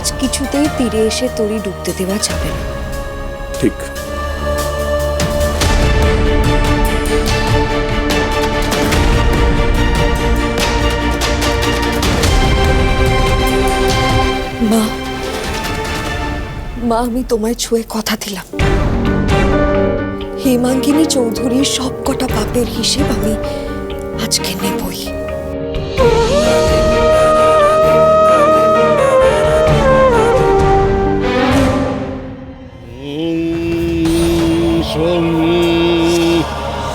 আজ কিছুতেই তীরে এসে তরি ডুবতে দেওয়া যাবে না। ঠিক। মা মা আমি তোমায় ছুঁয়ে কথা দিলাম। হেমাঙ্গিনী চৌধুরীর সব কটা পাপের হিসেব আমি আজকে নেবই। সং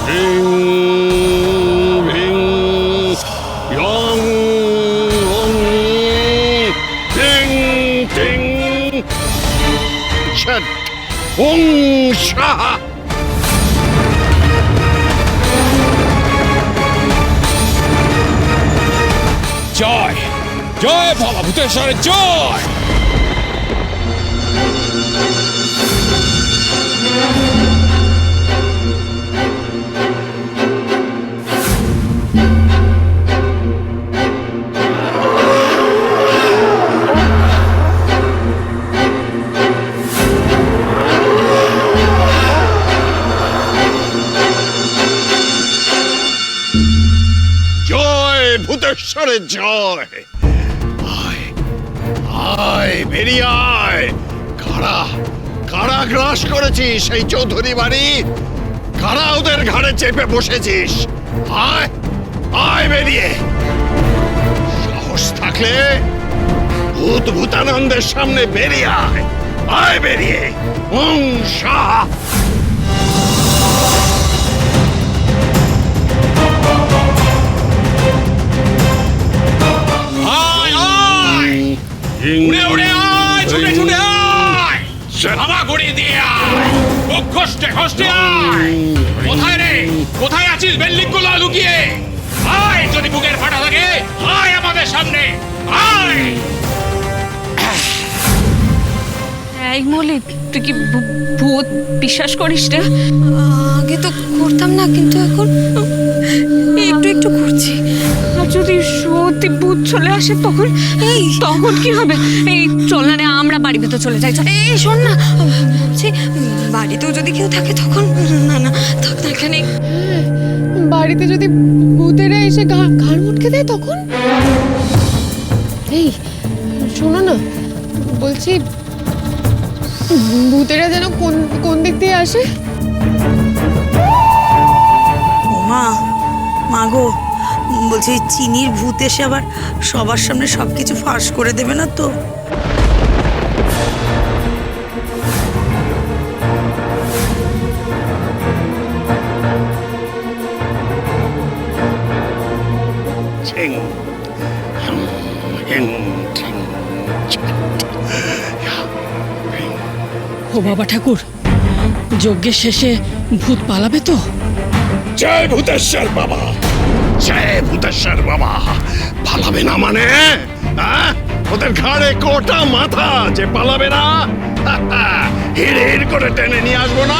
হ্রিং ভিং ইয়ং ওং টিং টিং ছট ওং শাহ জয় জয় বাবা ভূতেশ্বরের জয় জয় ভূতেশ্বরের জয়। আয় আয় বেরিয়ে আয়। কারা কারা গ্রাস করেছিস সেই চৌধুরী বাড়ি? কারা ওদের ঘাড়ে চেপে বসেছিস? আয়। আয় বেরিয়ে। সাহস থাকলে ভূত ভূতানন্দের সামনে বেরিয়ে আয়। আয় বেরিয়ে। ওং শাহ উড়ে উড়ে, আয়, ছুটে ছুটে, আয়। হাওয়া গড়িয়ে দিয়ে আয়। খসতে খসতে আয়। কোথায় রে? কোথায় আছিস বিল্ডিংগুলো লুকিয়ে? আয় যদি বুকের ফাটা থাকে আয় আমাদের সামনে আয় এই মলিক তুই কি ভূত বিশ্বাস করিস রে আগে তো করতাম না কিন্তু এখন একটু একটু করছি আর যদি সত্যি ভূত চলে আসে তখন এই। তখন কি হবে? এই চল না রে আমরা বাড়ি ভেতর চলে যাই চল। এই শোন না। বলছি বাড়িতেও যদি কেউ থাকে তখন না না থাক না এখানে। বাড়িতে যদি ভূতেরা এসে ঘাড় মুটকে দেয় তখন? এই, শোনো না, বলছি, ভূতেরা যেন কোন কোন দিক দিয়ে আসে? মা মা গো, বলছি চিনির ভূত এসে আবার সবার সামনে সব কিছু ফাঁস করে দেবে না তো? ছিং হিং হিং ও বাবা ঠাকুর যজ্ঞের শেষে ভূত পালাবে তো? জয় ভূতেশ্বর বাবা। জয় ভূতেশ্বর বাবা। পালাবে না মানে? ওদের ঘাড়ে কোটা মাথা যে পালাবে না? হিড় হিড় করে টেনে নিয়ে আসব না?